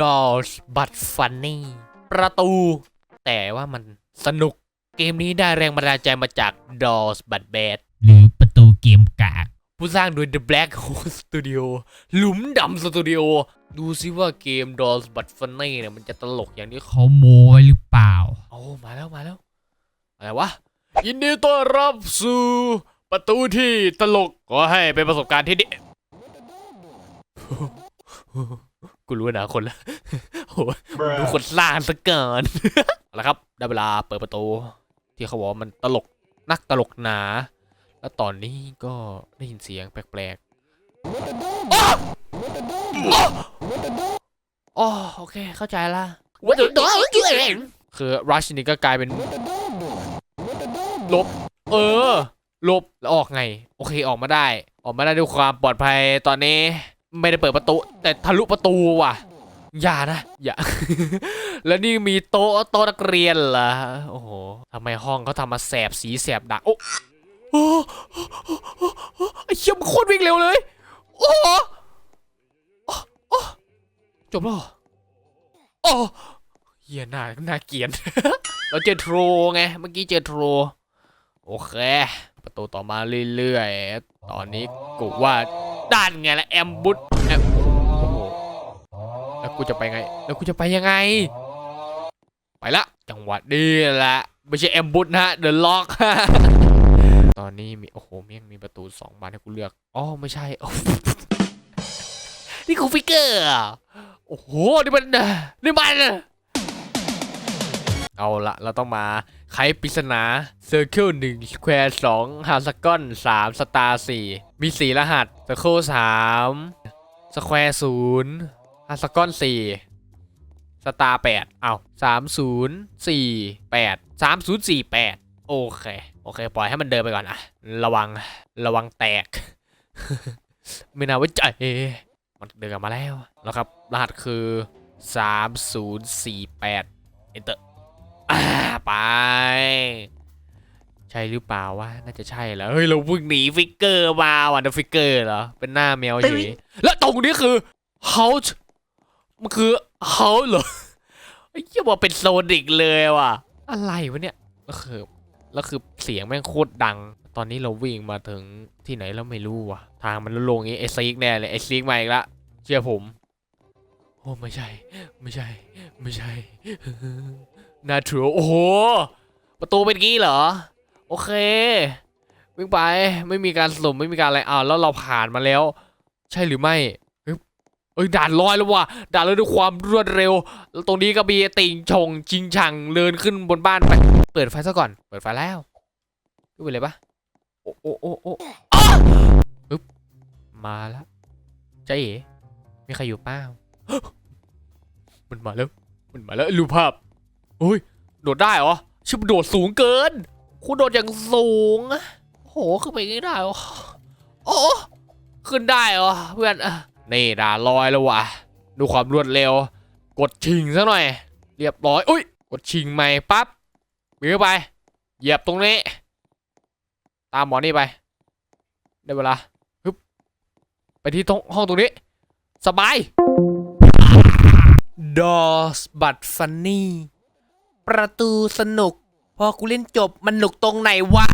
Dolls but Funny ประตู แต่ว่ามันสนุกเกมนี้ได้แรงบันดาลใจมาจาก Dolls but Bad หรือประตูเกมกากผู้สร้างโดย The Black Hole Studio หลุมดำสตูดิโอดูซิว่าเกม Dolls but Funny เนี่ยมันจะตลกอย่างที่เขาเขาโมไว้หรือเปล่า โอ้มาแล้วมาแล้ว อะไรวะ ยินดีต้อนรับสู่ประตูที่ตลก ขอให้เป็นประสบการณ์ที่ดี กูรู้อนาคนละโหดูคนสร้างซะเกินเอาละครับ ได้เวลาเปิดประตู ที่เขาบอกว่ามันตลกนักตลกหนา แล้วตอนนี้ก็ได้ยินเสียงแปลกๆอ้าวอ้าวอ๋อโอเค เข้าใจละว่าจะคือรัชนี่ก็กลายเป็นลบ เออลบแล้วออกไง โอเคออกมาได้ ออกมาได้ด้วยความปลอดภัยตอนนี้ ไม่ได้เปิดประตู แต่ทะลุประตูว่ะ อย่านะ อย่า แล้วนี่มีโต๊ะโต๊ะนักเรียนเหรอ โอ้โหทำไมห้องเขาทำมาแสบสีแสบดัก โอ้โอ้ไอ้เชี่ยมโคตรวิ่งเร็วเลย โอ้โอ้จบแล้วโอ้เฮียน่าน่าเกลียดเราเจอโทรไง เมื่อกี้เจอโทรโอเค ประตูต่อมาเรื่อยๆ ตอนนี้กูว่า ด้านไงละแอมบุตแอมโอ้โหแล้วกูจะไปไง แล้วกูจะไปยังไง ไปละ จังหวะนี้แหละไม่ใช่แอมบุตนะเดอะล็อกตอนนี้มีโอ้โหเมียงมีประตูสองบานให้กูเลือกอ๋อไม่ใช่นี่กูฟิกเกอร์โอ้โหนี่มันนี่มัน เอาละเราต้องมาไขปริศนาเซอร์เคิลหนึ่งสแควร์สองฮาสกอนสามสตาร์สี่มีสี่รหัสเซอร์เคิลสามสแควร์ศูนย์ฮาสกอนสี่สตาร์แปดเอาสามศูนย์สี่แปดสามศูนย์สี่แปดโอเค โอเค ปล่อยให้มันเดินไปก่อนอะระวังระวังแตก ไม่น่าไว้ใจมันเดินกลับมาแล้วแล้วครับ รหัสคือสามศูนย์สี่แปดเอนเตอร์ อ่าไป ใช่หรือเปล่าวะน่าจะใช่แล้วเฮ้ยเราเพิ่งหนีฟิกเกอร์มาวันเดอร์ฟิกเกอร์เหรอเป็นหน้าแมวเฉยแล้วตรงนี้คือ house มันคือ house เหรอไอ้เหี้ยว่าเป็นโซนิกเลยว่ะ อะไรวะเนี่ยแล้วคือแล้วคือเสียงแม่งโคตรดัง ตอนนี้เราวิ่งมาถึงที่ไหนแล้วไม่รู้ว่ะ ทางมันลงๆอย่างงี้ไอซีกแน่เลยไอซีกมาอีกละเชื่อผม โอ้ไม่ใช่ ไม่ใช่ ไม่ใช่ น่าถือโอ้โห ประตูเป็นงี้เหรอ โอเค วิ่งไป ไม่มีการสุ่มไม่มีการอะไร อ้าว แล้วเราผ่านมาแล้ว ใช่หรือไม่ เอ้ย ด่านลอยแล้วว่ะ ด่านเลยด้วยความรวดเร็ว แล้วตรงนี้ก็มีติงชงชิงชังเดินขึ้นบนบ้านไป เปิดไฟซะก่อน เปิดไฟแล้วดูไปเลยปะโอ้โอ้โอ้โอ้อ้าวอึ๊บ มาแล้วใจเอ๋มีใครอยู่เปล่ามันมาแล้ว มันมาแล้วรูปภาพ อ้ยโดดได้เหรอชิบโดดสูงเกิน คุณโดดอย่างสูงอะโอ้โหขึ้นไปอย่างนี้ได้เหรอโอ้ขึ้นได้เหรอเพื่อนนี่ด่าลอยแล้วว่ะดูความรวดเร็ว กดชิงซะหน่อย เรียบร้อยอุ้ยกดชิงใหม่ปั๊บวิ่งเข้าไปเหยียบตรงนี้ ตามหมอนี่ไป ได้เวลาฮึบไปที่ห้องตรงนี้ สบาย Doors but funny ประตูสนุก พอกูเล่นจบมันหนุกตรงไหนวะ